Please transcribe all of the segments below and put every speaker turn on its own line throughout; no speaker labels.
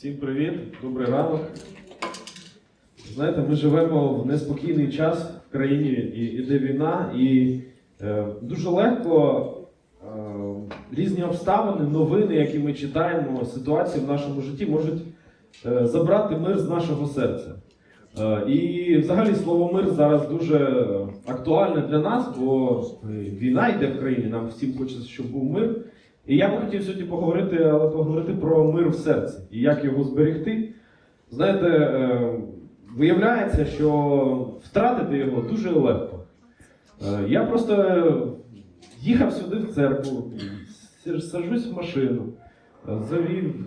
Всім привіт, добрий ранок. Знаєте, ми живемо в неспокійний час в країні, і іде війна, і е, дуже легко е, різні обставини, новини, які ми читаємо, ситуації в нашому житті можуть е, забрати мир з нашого серця. Е, і взагалі слово мир зараз дуже актуальне для нас, бо війна йде в країні, нам всім хочеться, щоб був мир. І я би хотів сьогодні поговорити, але поговорити про мир в серці і як його зберегти. Знаєте, е, виявляється, що втратити його дуже легко. Е, Я просто їхав сюди в церкву, саджусь в машину, е, завів,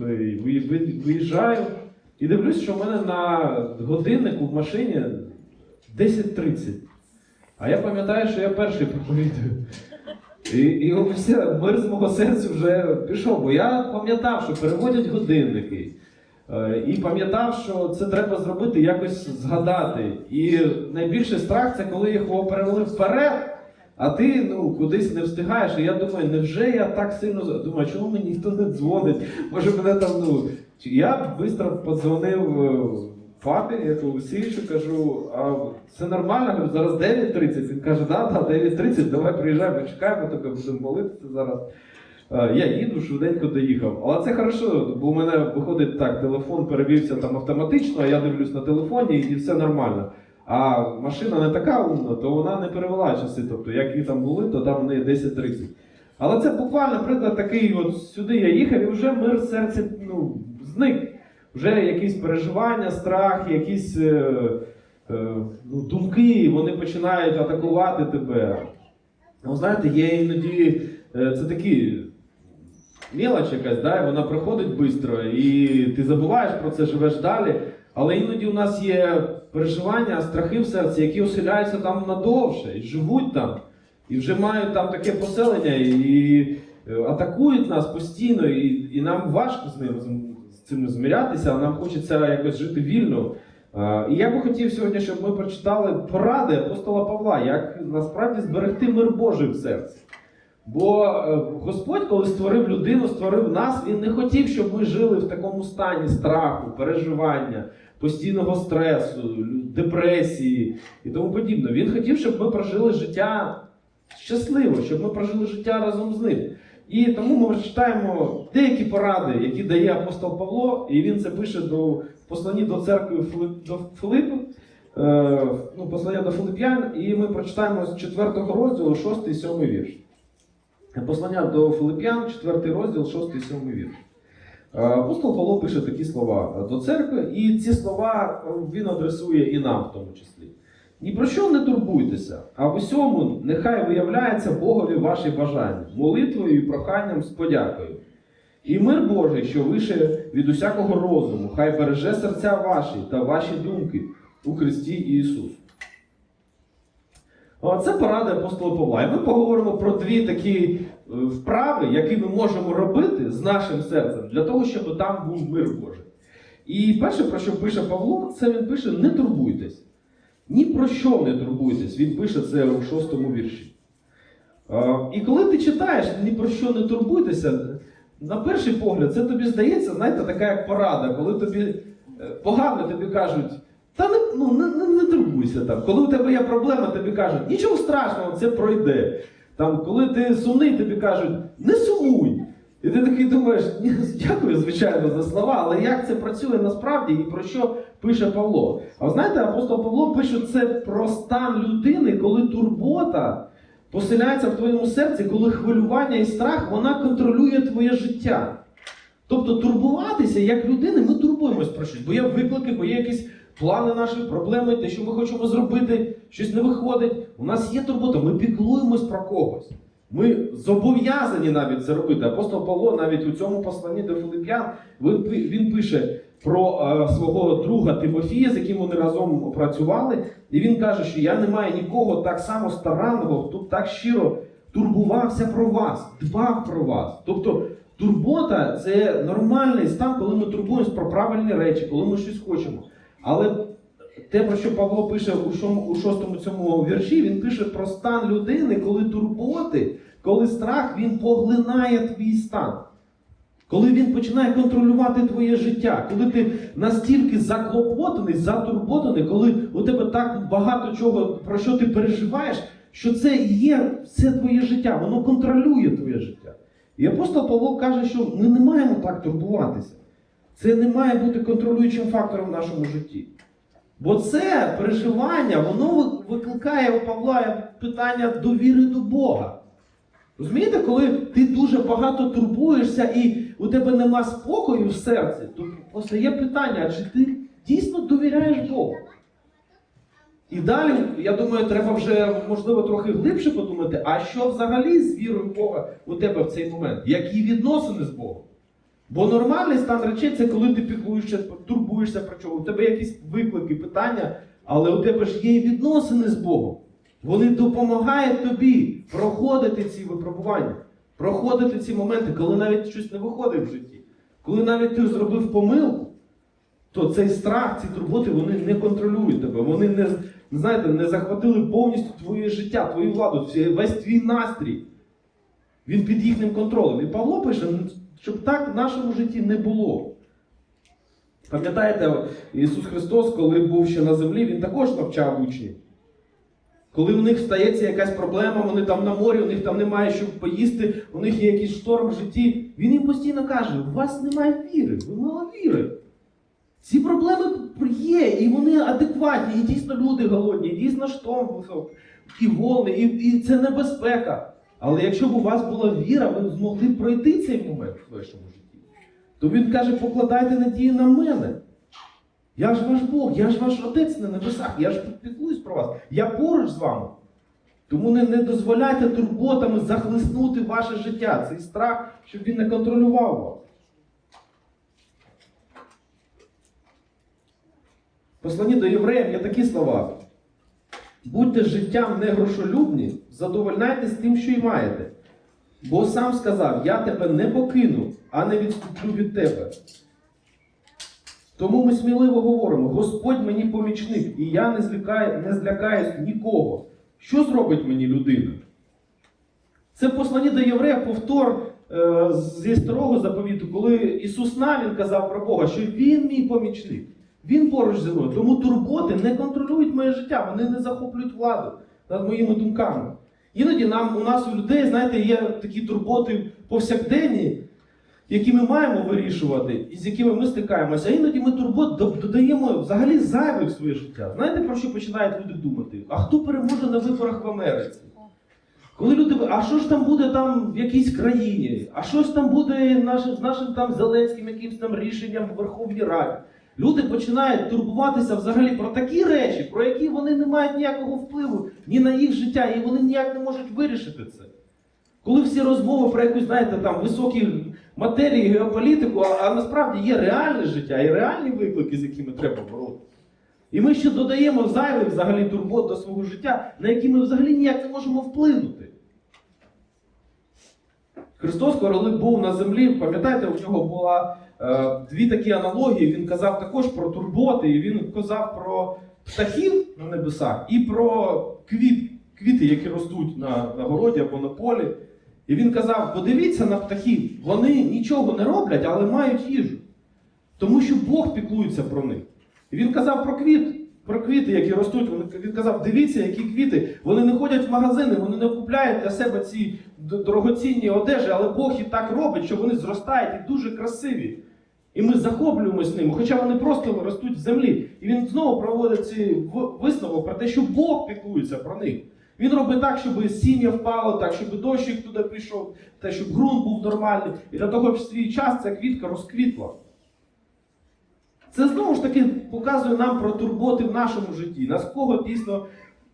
виїжджаю і дивлюсь, що в мене на годиннику в машині 10.30. А я пам'ятаю, що я перший проповідую. І, і все, мир з мого серця вже пішов, бо я пам'ятав, що переводять годинники. Е, І пам'ятав, що це треба зробити, якось згадати. І найбільший страх це коли його перевели вперед, а ти ну, кудись не встигаєш. І я думаю, невже я так сильно думаю, чому мені ніхто не дзвонить? Може мене там, ну. Я швидко подзвонив е, папі, я Олексійовичу, кажу, а це нормально? Зараз 9.30. Він каже, да, да, 9.30, давай приїжджай, чекаємо тебе, будемо молитися зараз. Е, Я їду, швиденько доїхав. Але це хорошо, бо у мене виходить так, телефон перевівся там автоматично, я дивлюсь на телефоні і все нормально. А машина не така умна, то вона не перевела часи. Тобто, як і там були, то там в неї 10.30. Але це буквально приклад такий, от сюди я їхав, і вже мир в серці ну, зник. Вже якісь переживання, страх, якісь е, е, ну, думки, вони починають атакувати тебе. Ну, знаєте, є іноді е, це такі мелоч якась, да, вона приходить швидко, і ти забуваєш про це, живеш далі. Але іноді у нас є переживання, страхи в серці, які оселяються там надовше і живуть там, і вже мають там таке поселення, і е, атакують нас постійно, і, і нам важко з ним цим змірятися, а нам хочеться якось жити вільно. Е, І я би хотів сьогодні, щоб ми прочитали поради апостола Павла, як насправді зберегти мир Божий в серці. Бо е, Господь, коли створив людину, створив нас, Він не хотів, щоб ми жили в такому стані страху, переживання, постійного стресу, депресії і тому подібне. Він хотів, щоб ми прожили життя щасливо, щоб ми прожили життя разом з ним. І тому ми читаємо деякі поради, які дає апостол Павло, і він це пише до в посланні до церкви до Филиппу, е, ну, послання до Филип'ян, і ми прочитаємо з 4 розділу 6 і 7 вірш. Послання до Филип'ян, 4 розділ, 6 і 7 вірш. Е, Апостол Павло пише такі слова до церкви, і ці слова е, він адресує і нам в тому числі. Ні про що не турбуйтеся, а в усьому нехай виявляється Богові ваші бажання, молитвою і проханням з подякою. І мир Божий, що вище від усякого розуму, хай береже серця ваші та ваші думки у Христі Ісусу. Це поради апостола Павла. І ми поговоримо про дві такі е, вправи, які ми можемо робити з нашим серцем для того, щоб там був мир Божий. І перше, про що пише Павло, це він пише: не турбуйтесь. Ні про що не турбуйтесь. Він пише це у шостому вірші. І коли ти читаєш ні про що не турбуйтеся, на перший погляд, це тобі здається, знаєте, така як порада, коли тобі е, погано тобі кажуть, та не, ну, не, не, не турбуйся там. Коли у тебе є проблема, тобі кажуть, нічого страшного, це пройде. Там, коли ти сумний, тобі кажуть, не сумуй. І ти такий думаєш, ні, дякую, звичайно, за слова, але як це працює насправді і про що пише Павло? А ви знаєте, апостол Павло пише це про стан людини, коли турбота поселяється в твоєму серці, коли хвилювання і страх вона контролює твоє життя. Тобто турбуватися як людини, ми турбуємось про щось, бо є виклики, бо є якісь плани наші, проблеми, те, що ми хочемо зробити, щось не виходить. У нас є турбота, ми піклуємось про когось. Ми зобов'язані навіть це робити. Апостол Павло навіть у цьому посланні до Филип'ян він він пише про е, свого друга Тимофія, з яким вони разом працювали, і він каже, що я не маю нікого так само старанного, хто так щиро турбувався про вас, дбав про вас. Тобто турбота це нормальний стан, коли ми турбуємося про правильні речі, коли ми щось хочемо. Але те, про що Павло пише у шостому цьому вірші, він пише про стан людини, коли турботи, коли страх він поглинає твій стан. Коли він починає контролювати твоє життя, коли ти настільки заклопотаний, затурботаний, коли у тебе так багато чого, про що ти переживаєш, що це є все твоє життя, воно контролює твоє життя. І апостол Павло каже, що ми не маємо так турбуватися. Це не має бути контролюючим фактором в нашому житті. Бо це переживання, воно викликає у Павла питання довіри до Бога. Розумієте, коли ти дуже багато турбуєшся і у тебе нема спокою в серці, то постає питання, чи ти дійсно довіряєш Богу? І далі, я думаю, треба вже, можливо, трохи глибше подумати, а що взагалі з вірою Бога у тебе в цей момент? Які відносини з Богом? Бо нормальний стан речей це коли ти піклуєшся, турбуєшся про чого. У тебе якісь виклики, питання, але у тебе ж є і відносини з Богом. Вони допомагають тобі проходити ці випробування, проходити ці моменти, коли навіть щось не виходить в житті. Коли навіть ти зробив помилку, то цей страх, ці турботи, вони не контролюють тебе. Вони не, знаєте, не захватили повністю твоє життя, твою владу, весь твій настрій. Він під їхнім контролем. І Павло пише, щоб так в нашому житті не було. Пам'ятаєте, Ісус Христос, коли був ще на землі, Він також навчав учнів. Коли у них стається якась проблема, вони там на морі, у них там немає що поїсти, у них є якийсь шторм в житті, він їм постійно каже: у вас немає віри, ви мало віри. Ці проблеми є, і вони адекватні, і дійсно люди голодні, і дійсно шторм високий, і волни, і, і це небезпека. Але якщо б у вас була віра, ви б змогли пройти цей момент в вашому житті. То він каже, покладайте надію на мене. Я ж ваш Бог, я ж ваш Отець на небесах, я ж піклуюсь про вас, я поруч з вами. Тому не, не дозволяйте турботами захлиснути ваше життя, цей страх, щоб він не контролював вас. В Посланні до євреїв є такі слова. Будьте життям не грошолюбні, задовольняйтесь тим, що й маєте. Бо сам сказав: Я тебе не покину, а не відступлю від тебе. Тому ми сміливо говоримо: Господь мені помічник, і я не, злякаю, не злякаюсь нікого. Що зробить мені людина? Це послання до єврея повтор е, зі старого заповіту, коли Ісус Навін казав про Бога, що Він мій помічник. Він поруч зі мною. Тому турботи не контролюють моє життя, вони не захоплюють владу над моїми думками. Іноді нам, у нас у людей, знаєте, є такі турботи повсякденні, які ми маємо вирішувати і з якими ми стикаємося. А іноді ми турбот додаємо взагалі зайвих в своє життя. Знаєте, про що починають люди думати? А хто переможе на виборах в Америці? Коли люди, а що ж там буде там в якійсь країні? А що ж там буде з нашим там Зеленським якимсь там рішенням в Верховній Раді? Люди починають турбуватися взагалі про такі речі, про які вони не мають ніякого впливу ні на їх життя, і вони ніяк не можуть вирішити це. Коли всі розмови про якусь, знаєте, там високі матерії, геополітику, а, а насправді є реальне життя і реальні виклики, з якими треба боротися. І ми ще додаємо зайвих взагалі турбот до свого життя, на які ми взагалі ніяк не можемо вплинути. Христос, коли був на землі, пам'ятаєте, у нього була дві такі аналогії. Він казав також про турботи, і він казав про птахів на небесах і про квіт, квіти, які ростуть на, на городі або на полі. І він казав: подивіться на птахів, вони нічого не роблять, але мають їжу. Тому що Бог піклується про них. І він казав про квіт, про квіти, які ростуть. Він казав, дивіться, які квіти. Вони не ходять в магазини, вони не купляють для себе ці дорогоцінні одежі, але Бог і так робить, що вони зростають і дуже красиві. І ми захоплюємось ними, хоча вони просто ростуть в землі. І він знову проводить цей висновок про те, що Бог піклується про них. Він робить так, щоб сім'я впало, так, щоб дощик туди прийшов, та щоб ґрунт був нормальний. І для того, щоб свій час ця квітка розквітла. Це знову ж таки показує нам про турботи в нашому житті. Наскільки дійсно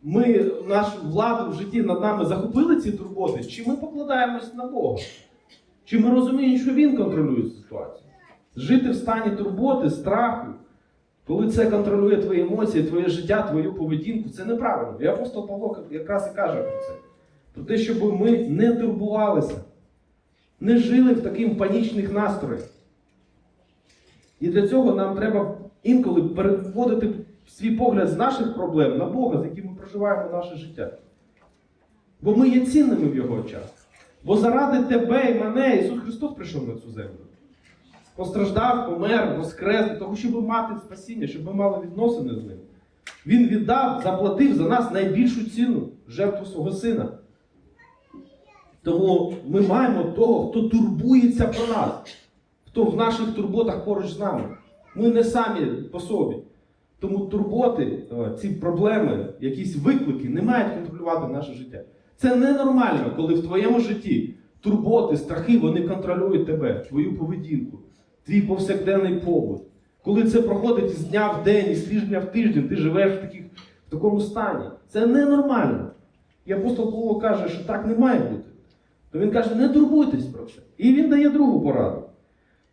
ми нашу владу в житті над нами захопили ці турботи, чи ми покладаємось на Бога? Чи ми розуміємо, що Він контролює ситуацію? Жити в стані турботи, страху, коли це контролює твої емоції, твоє життя, твою поведінку, це неправильно. І апостол Павло якраз і каже про це. Про те, щоб ми не турбувалися, не жили в таких панічних настроях. І для цього нам треба інколи переводити свій погляд з наших проблем на Бога, з яким ми проживаємо наше життя. Бо ми є цінними в Його очах. Бо заради тебе і мене Ісус Христос прийшов на цю землю. Постраждав, помер, воскрес для того, щоб мати спасіння, щоб ми мали відносини з ним. Він віддав, заплатив за нас найбільшу ціну жертву свого сина. Тому ми маємо того, хто турбується про нас, хто в наших турботах поруч з нами. Ми не самі по собі. Тому турботи, е, ці проблеми, якісь виклики не мають контролювати наше життя. Це ненормально, коли в твоєму житті турботи, страхи вони контролюють тебе, твою поведінку, твій повсякденний побут. Коли це проходить з дня в день, і з тижня в тиждень, ти живеш в, таких, в такому стані. Це ненормально. І апостол Павло каже, що так не має бути. То він каже, не турбуйтесь про це. І він дає другу пораду.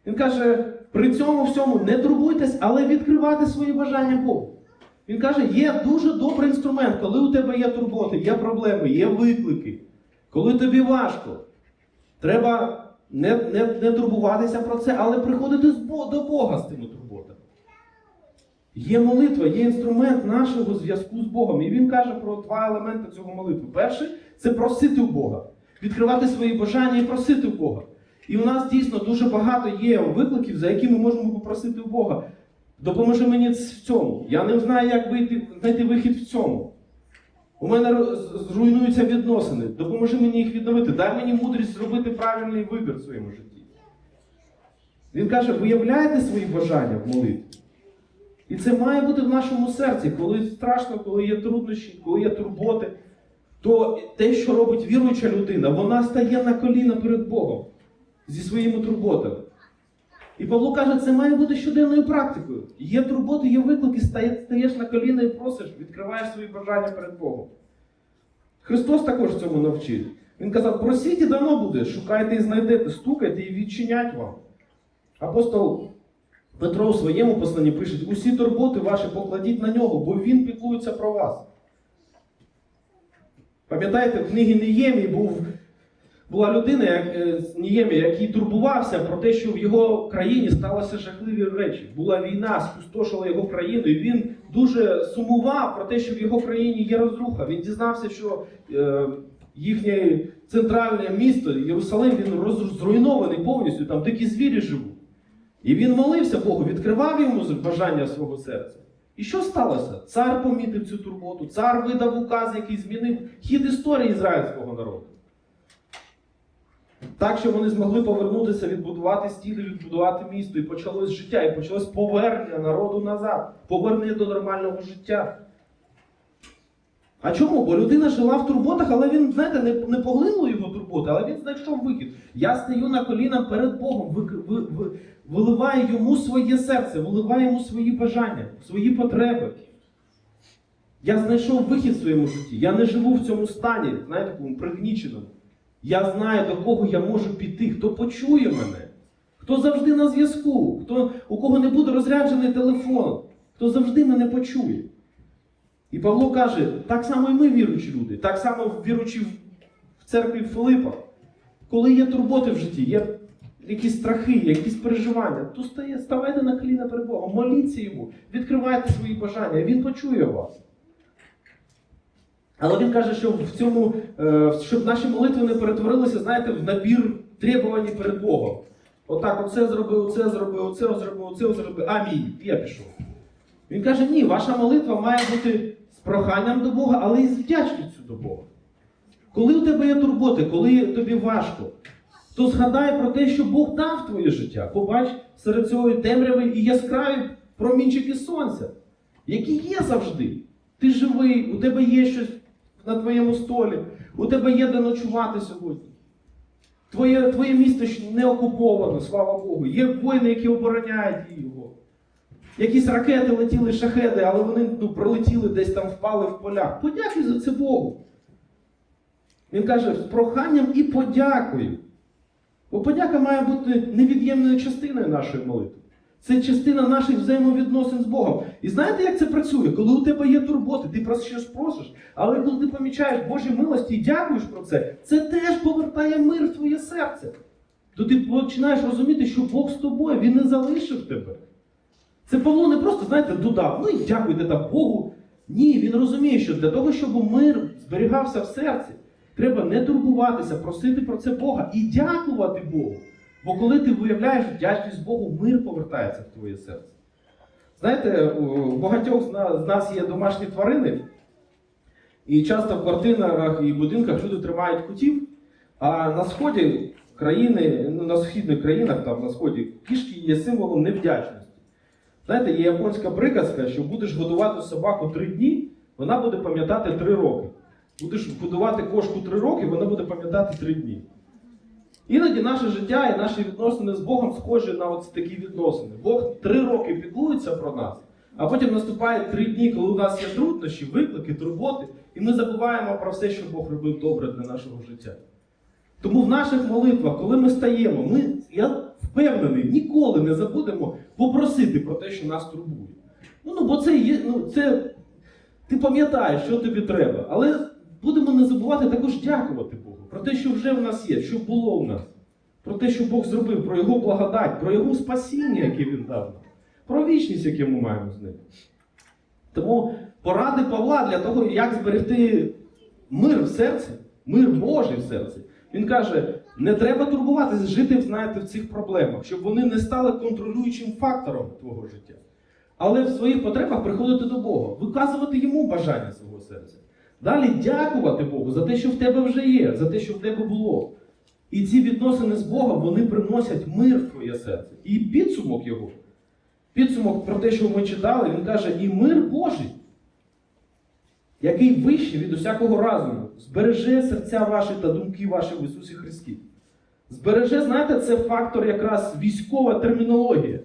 Він каже, при цьому всьому не турбуйтесь, але відкривайте свої бажання Богу. Він каже, є дуже добрий інструмент, коли у тебе є турботи, є проблеми, є виклики, коли тобі важко. Треба не, не, не турбуватися про це, але приходити до Бога з тими турботами. Є молитва, є інструмент нашого зв'язку з Богом. І він каже про два елементи цього молитви. Перший це просити у Бога, відкривати свої бажання і просити у Бога. І у нас дійсно дуже багато є викликів, за які ми можемо попросити у Бога. Допоможи мені в цьому. Я не знаю, як вийти, знайти вихід в цьому. У мене зруйнуються відносини. Допоможи мені їх відновити. Дай мені мудрість зробити правильний вибір в своєму житті. Він каже: виявляйте свої бажання в молитві. І це має бути в нашому серці, коли страшно, коли є труднощі, коли є турботи, то те, що робить віруюча людина, вона стає на коліна перед Богом зі своїми турботами. І Павло каже, це має бути щоденною практикою. Є турботи, є виклики, стаєш на коліна і просиш, відкриваєш свої бажання перед Богом. Христос також цьому навчив. Він казав, просіть і дано буде, шукайте і знайдете, стукайте і відчинять вам. Апостол Петро у своєму посланні пише, усі турботи ваші покладіть на нього, бо він піклується про вас. Пам'ятаєте, в книгі Неємії був, була людина, як, е, який турбувався про те, що в його країні сталися жахливі речі. Була війна, спустошила його країну, і він дуже сумував про те, що в його країні є розруха. Він дізнався, що е, їхнє центральне місто, Єрусалим, він зруйнований повністю, там дикі звірі живуть. І він молився Богу, відкривав йому бажання свого серця. І що сталося? Цар помітив цю турботу, цар видав указ, який змінив хід історії ізраїльського народу. Так, що вони змогли повернутися, відбудувати стіни, відбудувати місто, і почалось життя, і почалось повернення народу назад, повернення до нормального життя. А чому? Бо людина жила в турботах, але він, знаєте, не, не поглинуло його турботи, але він знайшов вихід. Я стою на коліна перед Богом, ви, ви, ви, виливаю йому своє серце, виливаю йому свої бажання, свої потреби. Я знайшов вихід в своєму житті. Я не живу в цьому стані, знаєте, такому пригніченому. Я знаю, до кого я можу піти, хто почує мене, хто завжди на зв'язку, хто, у кого не буде розряджений телефон, хто завжди мене почує. І Павло каже, так само і ми віруючі люди, так само віруючі в церкві Филипа. Коли є турботи в житті, є якісь страхи, якісь переживання, то ставайте на коліна перед Богом, моліться йому, відкривайте свої бажання, він почує вас. Але він каже, що в цьому, е, щоб наші молитви не перетворилися, знаєте, в набір требувань перед Богом. Отак, оце зроби, оце зроби, оце зроби, оце зроби. Амінь. Я пішов. Він каже, ні, ваша молитва має бути з проханням до Бога, але і з вдячністю до Бога. Коли у тебе є турботи, коли тобі важко, то згадай про те, що Бог дав твоє життя. Побач серед цієї темряви і яскраві промінчики сонця, які є завжди. Ти живий, у тебе є щось на твоєму столі, у тебе є де ночувати сьогодні. Твоє, твоє місто не окуповано, слава Богу. Є воїни, які обороняють його. Якісь ракети летіли, шахеди, але вони ну, пролетіли десь там, впали в полях. Подякуй за це Богу. Він каже, з проханням і подякою. Бо подяка має бути невід'ємною частиною нашої молитви. Це частина наших взаємовідносин з Богом. І знаєте, як це працює? Коли у тебе є турботи, ти про щось просиш, але коли ти помічаєш Божі милості і дякуєш про це, це теж повертає мир в твоє серце. То ти починаєш розуміти, що Бог з тобою, Він не залишив тебе. Це Павло не просто, знаєте, додав, ну і дякуйте там Богу. Ні, він розуміє, що для того, щоб мир зберігався в серці, треба не турбуватися, просити про це Бога і дякувати Богу. Бо коли ти виявляєш вдячність Богу, мир повертається в твоє серце. Знаєте, у багатьох з нас, є домашні тварини, і часто в квартирах і будинках люди тримають котів, а на сході країни, ну на східних країнах, там на сході, кішки є символом невдячності. Знаєте, є японська приказка, що будеш годувати собаку три дні, вона буде пам'ятати три роки. Будеш годувати кошку три роки, вона буде пам'ятати три дні. Іноді наше життя і наші відносини з Богом схожі на ось такі відносини. Бог три роки піклується про нас, а потім наступає три дні, коли у нас є труднощі, виклики, турботи, і ми забуваємо про все, що Бог робив добре для нашого життя. Тому в наших молитвах, коли ми стаємо, ми, я впевнений, ніколи не забудемо попросити про те, що нас турбує. Ну, ну бо це є, ну, це ти пам'ятаєш, що тобі треба. Але будемо не забувати також дякувати Богу про те, що вже в нас є, що було в нас, про те, що Бог зробив, про Його благодать, про Його спасіння, яке Він дав нам, про вічність, яку ми маємо з ним. Тому поради Павла для того, як зберегти мир в серці, мир Божий в серці. Він каже: не треба турбуватися, жити знаєте, в цих проблемах, щоб вони не стали контролюючим фактором твого життя. Але в своїх потребах приходити до Бога, виказувати йому бажання свого серця. Далі дякувати Богу за те, що в тебе вже є, за те, що в тебе було. І ці відносини з Богом вони приносять мир в твоє серце. І підсумок його, підсумок про те, що ми читали, він каже: і мир Божий, який вищий від усякого разуму, збереже серця ваші та думки ваші в Ісусі Христі. Збереже, знаєте, це фактор якраз військова термінологія,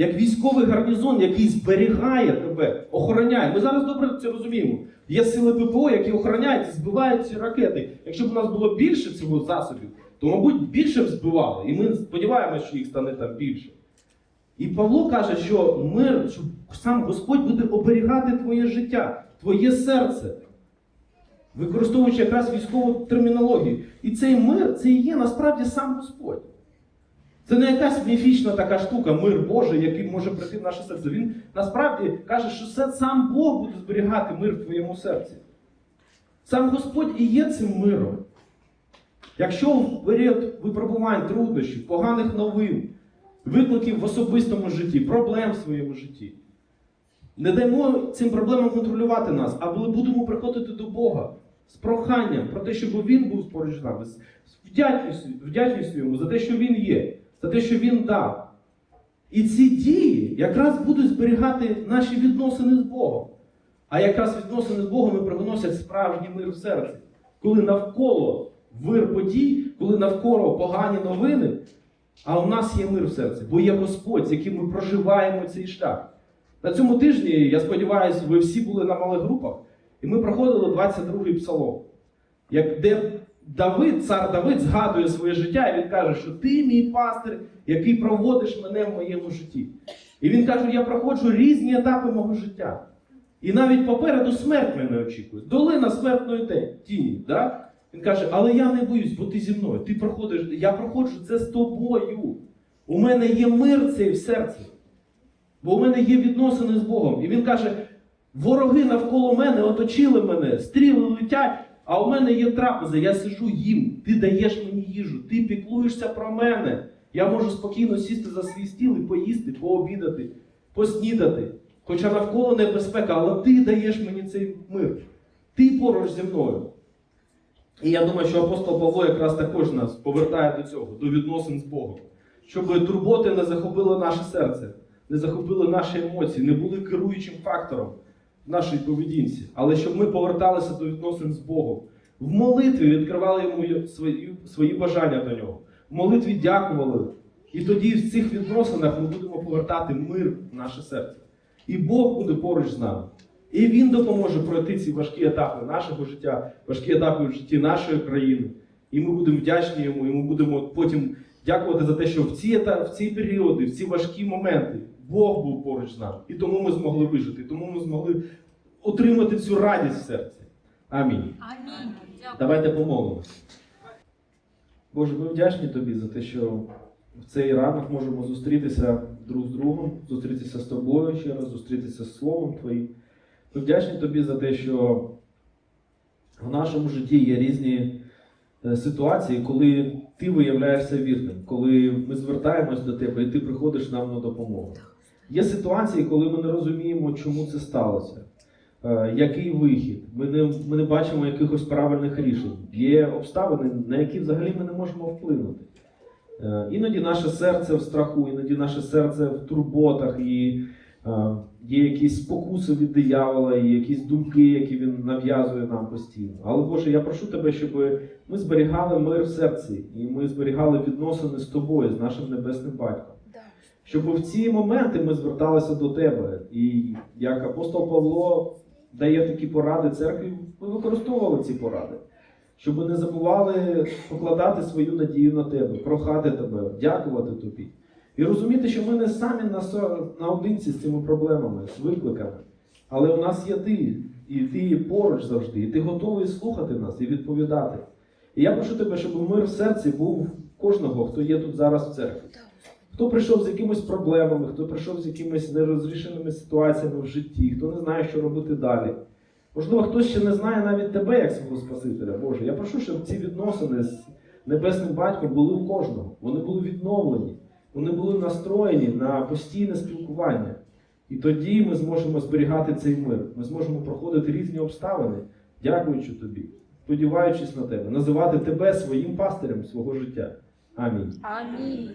як військовий гарнізон, який зберігає тебе, охороняє. Ми зараз добре це розуміємо. Є сили ППО, які охороняють збивають ці ракети. Якщо б у нас було більше цього засобів, то, мабуть, більше б збивали. І ми сподіваємося, що їх стане там більше. І Павло каже, що мир, що сам Господь буде оберігати твоє життя, твоє серце, використовуючи якраз військову термінологію. І цей мир це і є насправді сам Господь. Це не якась міфічна така штука, мир Божий, який може прийти в наше серце. Він насправді каже, що це сам Бог буде зберігати мир в твоєму серці. Сам Господь і є цим миром. Якщо в період випробувань, труднощів, поганих новин, викликів в особистому житті, проблем в своєму житті, не даємо цим проблемам контролювати нас, а будемо приходити до Бога з проханням про те, щоб Він був поруч з нами, з вдячністю йому за те, що Він є, за те, що Він дав. І ці дії якраз будуть зберігати наші відносини з Богом. А якраз відносини з Богом і приносять справжній мир в серці. Коли навколо вир подій, коли навколо погані новини, а у нас є мир в серці, бо є Господь, з яким ми проживаємо цей шлях. На цьому тижні, я сподіваюся, ви всі були на малих групах, і ми проходили 22-й псалом, де Давид, цар Давид, згадує своє життя, і він каже, що ти мій пастир, який проводиш мене в моєму житті. І він каже, я проходжу різні етапи мого життя. І навіть попереду смерть мене очікує. Долина смертної тіні. Да? Він каже, але я не боюсь, бо ти зі мною. Ти проходиш, я проходжу це з тобою. У мене є мир цей в серці. Бо у мене є відносини з Богом. І він каже: вороги навколо мене оточили мене, стріли летять, а у мене є трапеза, я сижу їм, ти даєш мені їжу, ти піклуєшся про мене. Я можу спокійно сісти за свій стіл і поїсти, пообідати, поснідати. Хоча навколо небезпека, але ти даєш мені цей мир. Ти поруч зі мною. І я думаю, що апостол Павло якраз також нас повертає до цього, до відносин з Богом. Щоб турботи не захопили наше серце, не захопили наші емоції, не були керуючим фактором в нашій поведінці, але щоб ми поверталися до відносин з Богом. В молитві відкривали йому свої, свої бажання до нього. В молитві дякували. І тоді в цих відносинах ми будемо повертати мир в наше серце. І Бог буде поруч з нами. І Він допоможе пройти ці важкі етапи нашого життя, важкі етапи в житті нашої країни. І ми будемо вдячні йому, і ми будемо потім дякувати за те, що в ці, ета- в ці періоди, в ці важкі моменти Бог був поруч з нами. І тому ми змогли вижити, тому ми змогли отримати цю радість в серці. Амінь.
Амінь.
Давайте помолимося. Боже, ми вдячні тобі за те, що в цей ранок можемо зустрітися друг з другом, зустрітися з тобою ще раз, зустрітися з Словом Твоїм. Ми вдячні тобі за те, що в нашому житті є різні е, ситуації, коли ти виявляєшся вірним, коли ми звертаємось до тебе і ти приходиш нам на допомогу. Є ситуації, коли ми не розуміємо, чому це сталося, е, який вихід. Ми не, ми не бачимо якихось правильних рішень. Є обставини, на які взагалі ми не можемо вплинути. Е, Іноді наше серце в страху, іноді наше серце в турботах, і е, є якісь спокуси від диявола, і якісь думки, які він нав'язує нам постійно. Але Боже, я прошу тебе, щоб ми зберігали мир в серці, і ми зберігали відносини з тобою, з нашим небесним батьком. Щоб в ці моменти ми зверталися до тебе. І як апостол Павло дає такі поради церкві, ми використовували ці поради. Щоб не забували покладати свою надію на тебе, прохати тебе, дякувати тобі. І розуміти, що ми не самі наодинці з цими проблемами, з викликами. Але у нас є ти, і ти поруч завжди, і ти готовий слухати нас і відповідати. І я прошу тебе, щоб мир в серці був кожного, хто є тут зараз в церкві. Хто прийшов з якимись проблемами, хто прийшов з якимись нерозрішеними ситуаціями в житті, хто не знає, що робити далі. Можливо, хтось ще не знає навіть тебе як свого Спасителя. Боже, я прошу, щоб ці відносини з небесним батьком були у кожного. Вони були відновлені, вони були настроєні на постійне спілкування. І тоді ми зможемо зберігати цей мир. Ми зможемо проходити різні обставини, дякуючи тобі, сподіваючись на тебе, називати тебе своїм пастирем свого життя. Амінь.
Амінь.